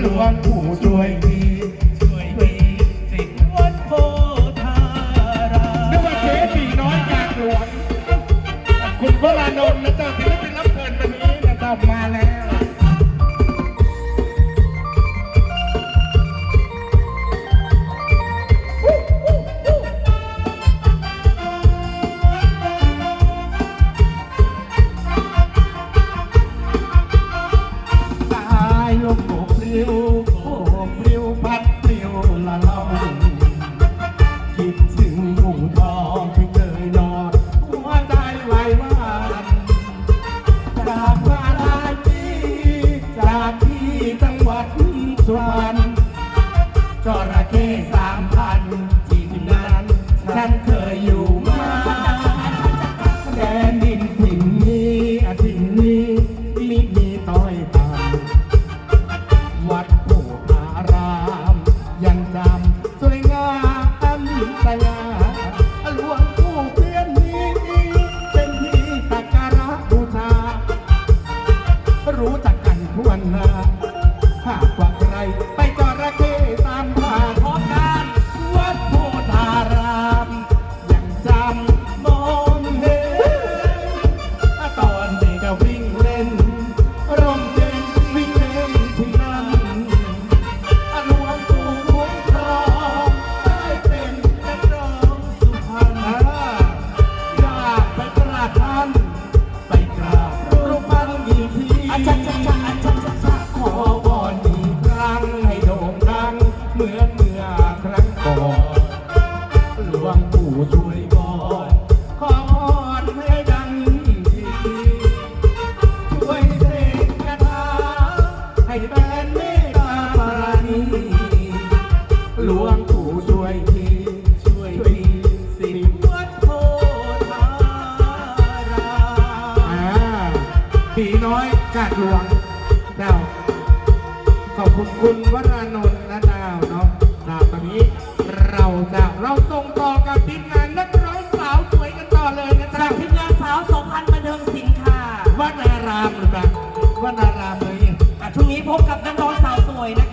หลวงปู่ช่วยดีช่วยดีสิงวัดโพธารามนึกว่าเจ๊ปีน้อยจากลวงคุณพระรานนท์นะเจ้าศิลปินรับเชิญวันี้นะเจ้ามาแล้ว จากมาายปีจากที่จังหวัดสวรรค์จระเข้ วงปู่ช่วยบอกขอวอนให้ดังอีกทีช่วยเสกคาถาให้แฟนเมตตาปราณีหลวงปู่ช่วยทีช่วยทีสิบวัดโพธารามผีน้อยกาดหลวงเจ้าขอบคุณคุณวรานนท์และดาวเนาะดาวตอนนี้เราจะ เราตรงต่อกับทีมงานนักร้องสาวสวยกันต่อเลยนะครัจากบทีมงานสาวสองพันบันเทิงสินค่าวัดนารามหรือเปล่าวัดนารามเลย อะช่วงนี้พบกับนักร้องสาวสวยนะคะ